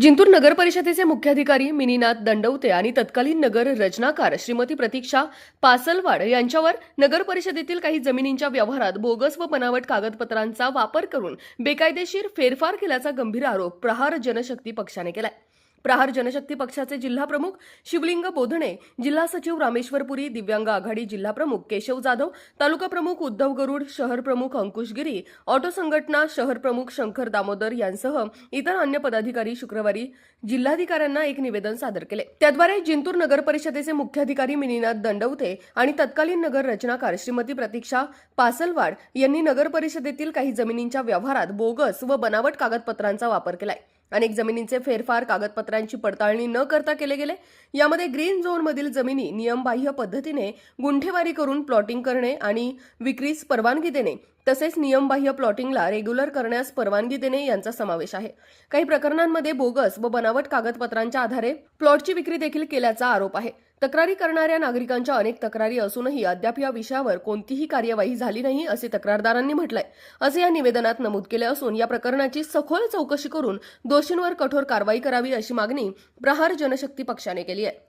जिंतूर नगर परिषदेचे मुख्याधिकारी मिनीनाथ दंडवते आणि तत्कालीन नगर रचनाकार श्रीमती प्रतीक्षा पासलवाड यांच्यावर नगर परिषदेतील काही जमिनींच्या व्यवहारात बोगस व बनावट कागदपत्रांचा वापर करून बेकायदेशीर फेरफार केल्याचा गंभीर आरोप प्रहार जनशक्ती पक्षाने केलाय. प्रहार जनशक्ती पक्षाचे जिल्हा प्रमुख शिवलिंग बोधणे जिल्हा सचिव रामेश्वरपुरी दिव्यांग आघाडी जिल्हा प्रमुख केशव जाधव तालुका प्रमुख उद्धव गरुड शहर प्रमुख अंकुश गिरी ऑटो संघटना शहर प्रमुख शंकर दामोदर यांसह इतर अन्य पदाधिकारी शुक्रवारी जिल्हाधिकाऱ्यांना एक निवेदन सादर केले. त्याद्वारे जिंतूर नगर परिषदेचे मुख्याधिकारी मिनीनाथ दंडवते आणि तत्कालीन नगर रचनाकार श्रीमती प्रतीक्षा पासलवाड यांनी नगर परिषदेतील काही जमिनींच्या व्यवहारात बोगस व बनावट कागदपत्रांचा वापर केलाय. अनेक जमिनींचे फेरफार कागदपत्रांची पडताळणी न करता केले गेले. यामध्ये ग्रीन झोनमधील जमिनी नियमबाह्य पद्धतीने गुंठेवारी करून प्लॉटिंग करणे आणि विक्रीस परवानगी देणे. तसेच नियमबाह्य प्लॉटिंगला रेग्युलर करण्यास परवानगी देणे यांचा समावेश आहे. काही प्रकरणांमध्ये बोगस व बनावट कागदपत्रांच्या आधारे प्लॉटची विक्री देखील केल्याचा आरोप आहे. तक्रारी करणाऱ्या नागरिकांच्या अनेक तक्रारी असूनही अद्याप या विषयावर कोणतीही कार्यवाही झाली नाही असे तक्रारदारांनी म्हटलंय. असे या निवेदनात नमूद केले असून या प्रकरणाची सखोल चौकशी करून दोषींवर कठोर कारवाई करावी अशी मागणी प्रहार जनशक्ती पक्षाने केली आहे.